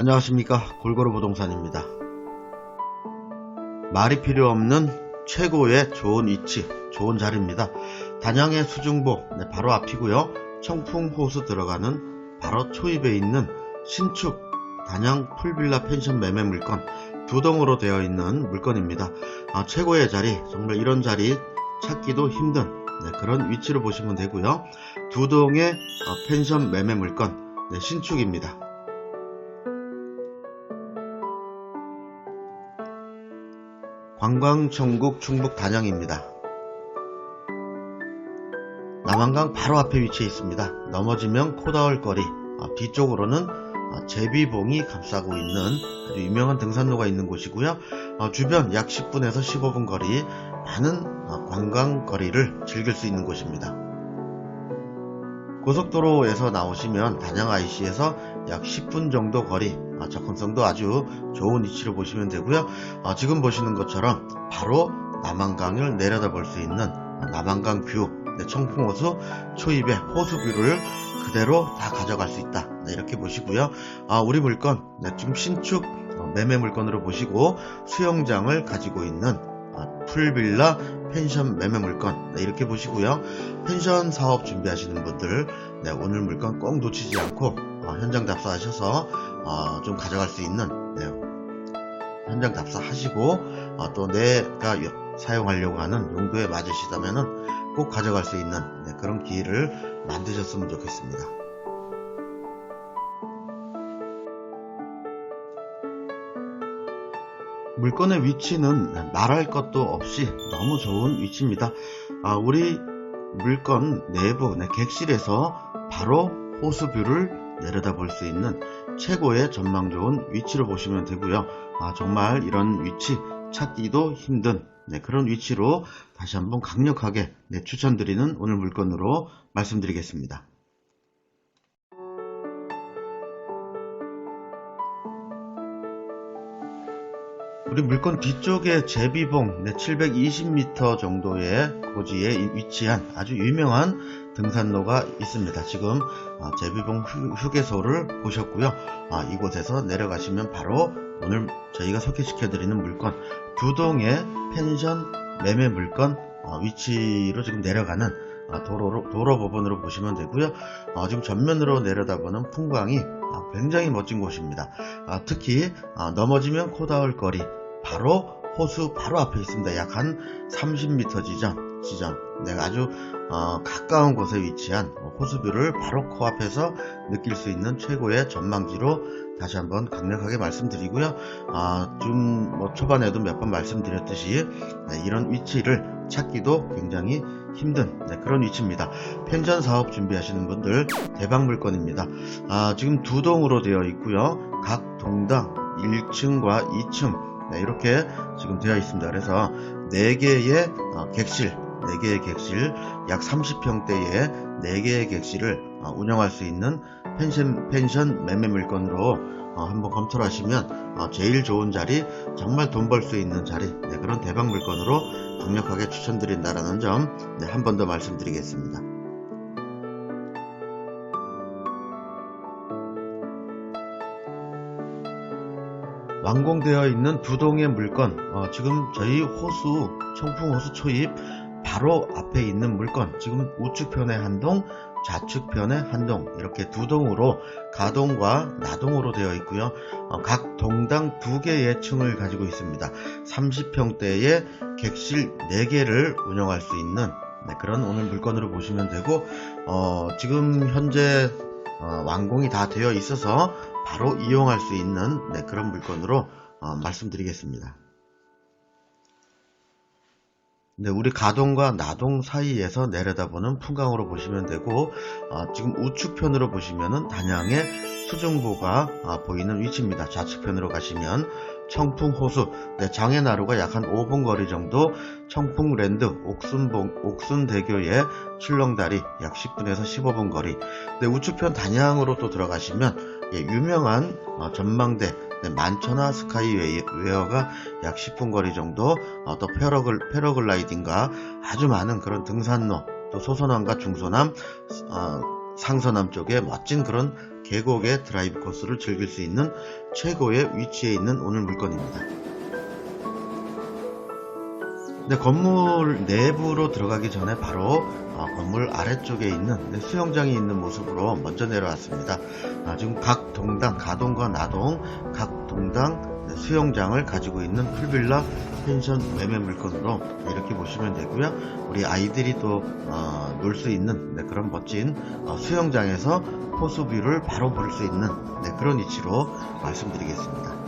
안녕하십니까 골고루 부동산입니다. 말이 필요 없는 최고의 좋은 위치, 좋은 자리입니다. 단양의 수중보 네, 바로 앞이고요. 청풍호수 들어가는 바로 초입에 있는 신축 단양 풀빌라 펜션 매매 물건 두 동으로 되어 있는 물건입니다. 아, 최고의 자리, 정말 이런 자리 찾기도 힘든 네, 그런 위치로 보시면 되고요. 두 동의 어, 펜션 매매 물건 네, 신축입니다. 관광천국 충북 단양입니다. 남한강 바로 앞에 위치해 있습니다. 넘어지면 코다울 거리, 어, 뒤쪽으로는 어, 제비봉이 감싸고 있는 아주 유명한 등산로가 있는 곳이고요. 어, 주변 약 10분에서 15분 거리 많은 어, 관광 거리를 즐길 수 있는 곳입니다. 고속도로에서 나오시면 단양 IC에서 약 10분 정도 거리 어, 접근성도 아주 좋은 위치로 보시면 되고요. 어, 지금 보시는 것처럼 바로 남한강을 내려다볼 수 있는 어, 남한강 뷰 네, 청풍호수 초입의 호수뷰를 그대로 다 가져갈 수 있다. 네, 이렇게 보시고요. 아, 우리 물건 네, 지금 신축 어, 매매 물건으로 보시고 수영장을 가지고 있는 어, 풀빌라 펜션 매매 물건 네, 이렇게 보시고요. 펜션 사업 준비하시는 분들 네, 오늘 물건 꼭 놓치지 않고 어, 현장 답사하셔서 어, 좀 가져갈 수 있는 네, 현장 답사하시고 어, 또 내가 여- 사용하려고 하는 용도에 맞으시다면은 꼭 가져갈 수 있는 네, 그런 기회를 만드셨으면 좋겠습니다. 물건의 위치는 말할 것도 없이 너무 좋은 위치입니다. 아, 우리 물건 내부 네, 객실에서 바로 호수뷰를 내려다볼 수 있는 최고의 전망 좋은 위치로 보시면 되고요. 아, 정말 이런 위치 찾기도 힘든 네, 그런 위치로 다시 한번 강력하게 네, 추천드리는 오늘 물건으로 말씀드리겠습니다. 우리 물건 뒤쪽에 제비봉 네, 720m 정도의 고지에 위치한 아주 유명한 등산로가 있습니다. 지금 어, 제비봉 휴, 휴게소를 보셨고요. 아, 이곳에서 내려가시면 바로 오늘 저희가 소개시켜드리는 물건 두 동의 펜션 매매 물건 어, 위치로 지금 내려가는 어, 도로, 도로 부분으로 보시면 되고요. 어, 지금 전면으로 내려다보는 풍광이 어, 굉장히 멋진 곳입니다. 아, 특히 어, 넘어지면 코다울 거리 바로 호수 바로 앞에 있습니다. 약 한 30m 지점, 지점. 내가 아주 어, 가까운 곳에 위치한 호수뷰를 바로 코앞에서 느낄 수 있는 최고의 전망지로 다시 한번 강력하게 말씀드리고요. 아, 좀 뭐 초반에도 몇 번 말씀드렸듯이 네, 이런 위치를 찾기도 굉장히 힘든 네, 그런 위치입니다. 펜션 사업 준비하시는 분들 대박 물건입니다. 아, 지금 두 동으로 되어 있고요. 각 동당 1층과 2층 네, 이렇게 지금 되어 있습니다. 그래서 4개의 어, 객실, 4개의 객실, 약 30평대의 4개의 객실을 어, 운영할 수 있는 펜션, 펜션 매매 물건으로 어, 한번 검토를 하시면 어, 제일 좋은 자리, 정말 돈 벌 수 있는 자리, 네, 그런 대박 물건으로 강력하게 추천드린다라는 점, 네, 한 번 더 말씀드리겠습니다. 완공되어 있는 두 동의 물건, 어, 지금 저희 호수, 청풍호수 초입 바로 앞에 있는 물건, 지금 우측편에 한 동, 좌측편에 한 동, 이렇게 두 동으로 가동과 나동으로 되어 있고요. 어, 각 동당 두 개의 층을 가지고 있습니다. 30평대의 객실 4개를 운영할 수 있는 네, 그런 오늘 물건으로 보시면 되고, 어, 지금 현재 어, 완공이 다 되어 있어서 바로 이용할 수 있는 네, 그런 물건으로 어, 말씀드리겠습니다. 네, 우리 가동과 나동 사이에서 내려다보는 풍광으로 보시면 되고 어, 지금 우측편으로 보시면은 단양의 수중보가 어, 보이는 위치입니다. 좌측편으로 가시면 청풍호수, 네, 장애나루가 약 한 5분 거리 정도 청풍랜드 옥순봉, 옥순대교의 출렁다리 약 10분에서 15분 거리 네, 우측편 단양으로 또 들어가시면 예, 유명한 어, 전망대 네, 만천하 스카이웨어가 약 10분 거리 정도 어, 또 패러글, 패러글라이딩과 아주 많은 그런 등산로 또 소서남과 중소남 어, 상서남 쪽에 멋진 그런 계곡의 드라이브 코스를 즐길 수 있는 최고의 위치에 있는 오늘 물건입니다. 네, 건물 내부로 들어가기 전에 바로 어, 건물 아래쪽에 있는 네, 수영장이 있는 모습으로 먼저 내려왔습니다. 아, 지금 각 동당, 가동과 나동, 각 동당 네, 수영장을 가지고 있는 풀빌라 펜션 매매 물건으로 네, 이렇게 보시면 되고요. 우리 아이들이 또놀수 있는 네, 그런 멋진 어, 수영장에서 호수뷰를 바로 볼 수 있는 네, 그런 위치로 말씀드리겠습니다.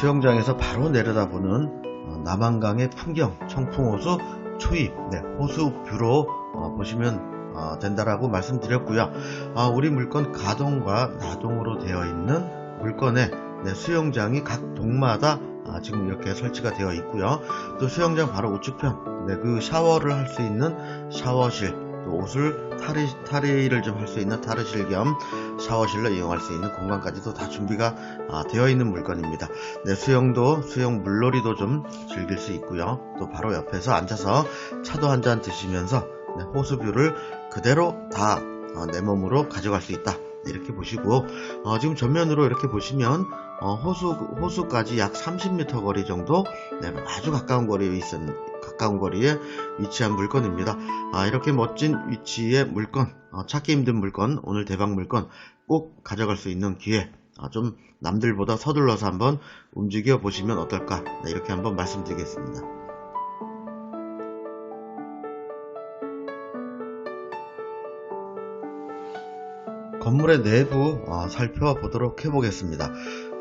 수영장에서 바로 내려다보는 어, 남한강의 풍경, 청풍호수 초입, 네, 호수 뷰로 어, 보시면 어, 된다라고 말씀드렸고요. 아, 우리 물건 가동과 나동으로 되어 있는 물건에 네, 수영장이 각 동마다 아, 지금 이렇게 설치가 되어 있고요. 또 수영장 바로 우측편, 네, 그 샤워를 할 수 있는 샤워실, 또 옷을 탈의, 탈의를 좀 할 수 있는 탈의실 겸 샤워실로 이용할 수 있는 공간까지도 다 준비가 아, 되어 있는 물건입니다. 네, 수영도 수영 물놀이도 좀 즐길 수 있고요. 또 바로 옆에서 앉아서 차도 한 잔 드시면서 네, 호수뷰를 그대로 다 내 몸으로 가져갈 수 있다. 네, 이렇게 보시고 어, 지금 전면으로 이렇게 보시면 어, 호수 호수까지 약 30m 거리 정도 네, 아주 가까운 거리에 있은 가까운 거리에 위치한 물건입니다. 아, 이렇게 멋진 위치의 물건, 어, 찾기 힘든 물건, 오늘 대박 물건 꼭 가져갈 수 있는 기회. 아, 좀 남들보다 서둘러서 한번 움직여 보시면 어떨까? 네, 이렇게 한번 말씀드리겠습니다. 건물의 내부 어, 살펴보도록 해보겠습니다.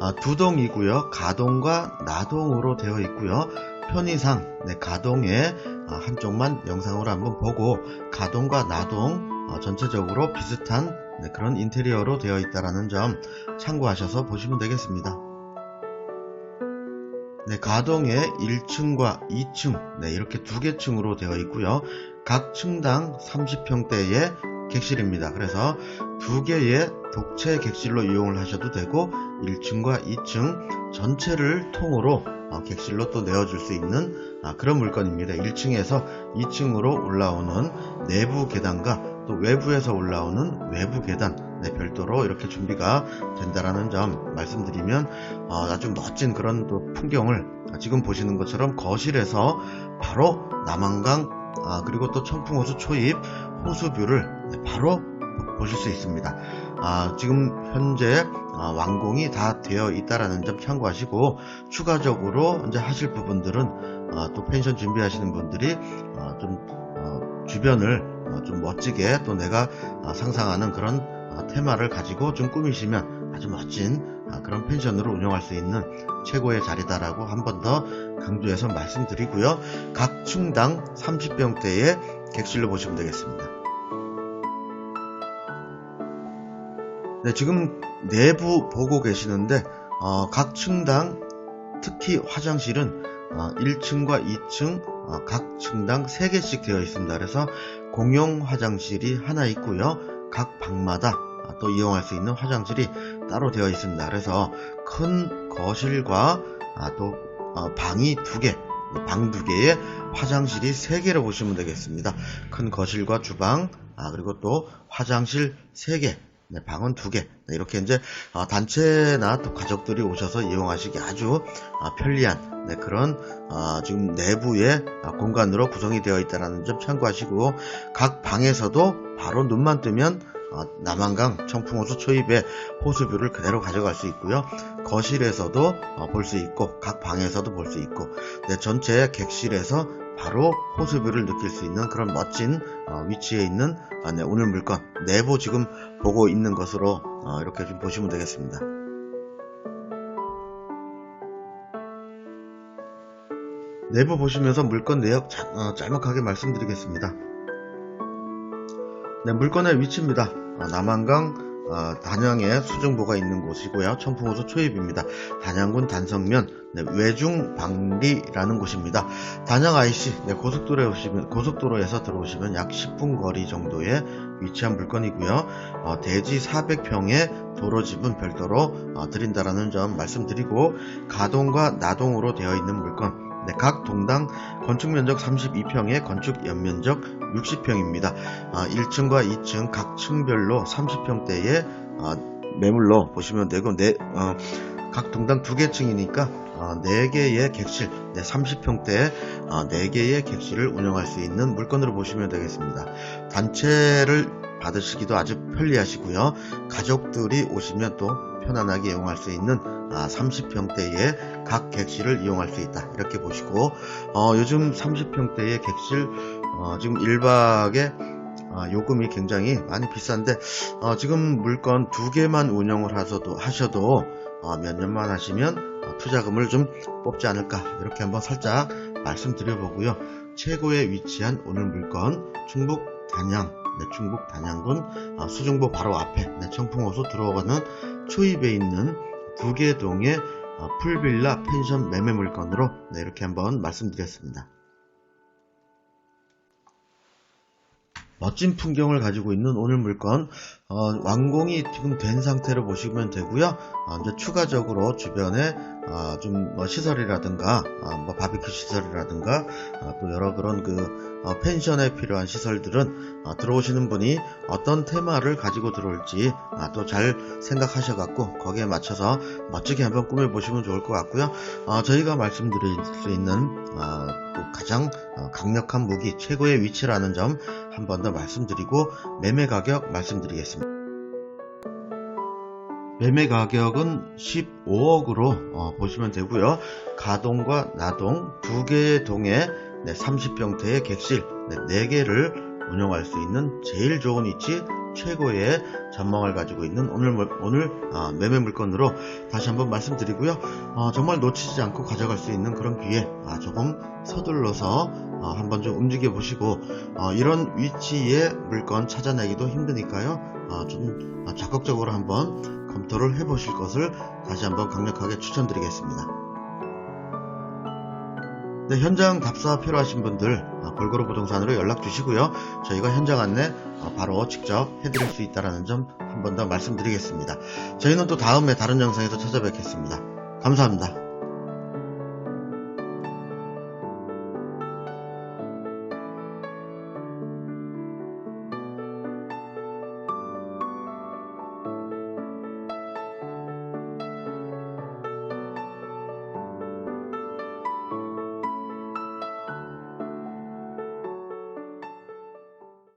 아, 두 동이고요. 가동과 나동으로 되어 있고요. 편의상 네, 가동의 아, 한쪽만 영상으로 한번 보고 가동과 나동 어, 전체적으로 비슷한 네, 그런 인테리어로 되어 있다는 점 참고하셔서 보시면 되겠습니다. 네, 가동의 1층과 2층 네, 이렇게 두 개 층으로 되어 있고요. 각 층당 30평대의 객실입니다. 그래서 두 개의 독채 객실로 이용을 하셔도 되고 1층과 2층 전체를 통으로 어, 객실로 또 내어줄 수 있는 아, 그런 물건입니다. 1층에서 2층으로 올라오는 내부 계단과 또 외부에서 올라오는 외부 계단 네, 별도로 이렇게 준비가 된다라는 점 말씀드리면 어, 아주 멋진 그런 또 풍경을 지금 보시는 것처럼 거실에서 바로 남한강 아, 그리고 또 청풍호수 초입 호수뷰를 네, 바로 보실 수 있습니다. 아, 지금 현재 아, 완공이 다 되어 있다라는 점 참고하시고 추가적으로 이제 하실 부분들은 아, 또 펜션 준비하시는 분들이 아, 좀 어, 주변을 어, 좀 멋지게 또 내가 아, 상상하는 그런 아, 테마를 가지고 좀 꾸미시면 아주 멋진 아, 그런 펜션으로 운영할 수 있는 최고의 자리다라고 한 번 더 강조해서 말씀드리고요. 각 층당 30평대의 객실로 보시면 되겠습니다. 네, 지금 내부 보고 계시는데 어, 각 층당 특히 화장실은 어, 1층과 2층 어, 각 층당 3개씩 되어 있습니다. 그래서 공용 화장실이 하나 있고요. 각 방마다 아, 또 이용할 수 있는 화장실이 따로 되어 있습니다. 그래서 큰 거실과 아, 또 어, 방이 두 개, 방 두 개에 화장실이 세 개로 보시면 되겠습니다. 큰 거실과 주방, 아, 그리고 또 화장실 세 개, 네, 방은 두 개. 네, 이렇게 이제 어, 단체나 또 가족들이 오셔서 이용하시기 아주 어, 편리한 네, 그런 어, 지금 내부의 어, 공간으로 구성이 되어 있다는 점 참고하시고 각 방에서도 바로 눈만 뜨면 어, 남한강 청풍호수 초입의 호수뷰를 그대로 가져갈 수 있고요. 거실에서도 어, 볼수 있고 각 방에서도 볼 수 있고 네, 전체 객실에서 바로 호수뷰를 느낄 수 있는 그런 멋진 어, 위치에 있는 아, 네, 오늘 물건 내부 지금 보고 있는 것으로 어, 이렇게 좀 보시면 되겠습니다. 내부 보시면서 물건 내역 자- 어, 짤막하게 말씀드리겠습니다. 네, 물건의 위치입니다. 어, 남한강 어, 단양에 수중보가 있는 곳이고요. 청풍호수 초입입니다. 단양군 단성면 네, 외중방리라는 곳입니다. 단양 IC 네, 고속도로에 오시면 고속도로에서 들어오시면 약 10분 거리 정도에 위치한 물건이고요. 어, 대지 400평의 도로집은 별도로 어, 드린다라는 점 말씀드리고 가동과 나동으로 되어 있는 물건 네, 각 동당 건축 면적 32평에 건축 연면적 60평입니다. 1층과 2층 각 층별로 30평대의 매물로 보시면 되고 네, 어, 각 동당 두 개 층이니까 어, 4개의 객실, 네, 30평대에 어, 4개의 객실을 운영할 수 있는 물건으로 보시면 되겠습니다. 단체를 받으시기도 아주 편리하시고요. 가족들이 오시면 또 편안하게 이용할 수 있는 아, 30평대의 각 객실을 이용할 수 있다. 이렇게 보시고 어, 요즘 30평대의 객실 어, 지금 1박에 아, 요금이 굉장히 많이 비싼데 어, 지금 물건 두 개만 운영을 하셔도 하셔도 어, 몇 년만 하시면 어, 투자금을 좀 뽑지 않을까 이렇게 한번 살짝 말씀드려 보고요. 최고에 위치한 오늘 물건 충북 단양 네, 충북 단양군 어, 수중보 바로 앞에 네, 청풍호수 들어가는 초입에 있는 두개동의 어, 풀빌라 펜션 매매 물건으로 네, 이렇게 한번 말씀드렸습니다. 멋진 풍경을 가지고 있는 오늘 물건 어, 완공이 지금 된 상태로 보시면 되고요. 어, 이제 추가적으로 주변에 어, 좀뭐 시설이라든가 어, 뭐 바비큐 시설이라든가 어, 또 여러 그런 그 어, 펜션에 필요한 시설들은 어, 들어오시는 분이 어떤 테마를 가지고 들어올지 아, 또잘 생각하셔 갖고 거기에 맞춰서 멋지게 한번 꾸며 보시면 좋을 것 같고요. 어, 저희가 말씀드릴 수 있는 어, 또 가장 어, 강력한 무기 최고의 위치라는 점 한 번 더 말씀드리고 매매 가격 말씀드리겠습니다. 매매 가격은 15억으로 보시면 되고요. 가동과 나동 두 개의 동에 30평대의 객실 4개를 운영할 수 있는 제일 좋은 위치 최고의 전망을 가지고 있는 오늘 물- 오늘 아, 매매 물건으로 다시 한번 말씀드리고요. 어, 정말 놓치지 않고 가져갈 수 있는 그런 기회 아, 조금 서둘러서 어, 한번 좀 움직여 보시고 어, 이런 위치의 물건 찾아내기도 힘드니까요. 어, 좀 어, 적극적으로 한번 검토를 해보실 것을 다시 한번 강력하게 추천드리겠습니다. 네, 현장 답사 필요하신 분들 어, 골고루 부동산으로 연락 주시고요. 저희가 현장 안내 어, 바로 직접 해드릴 수 있다는 점 한 번 더 말씀드리겠습니다. 저희는 또 다음에 다른 영상에서 찾아뵙겠습니다. 감사합니다.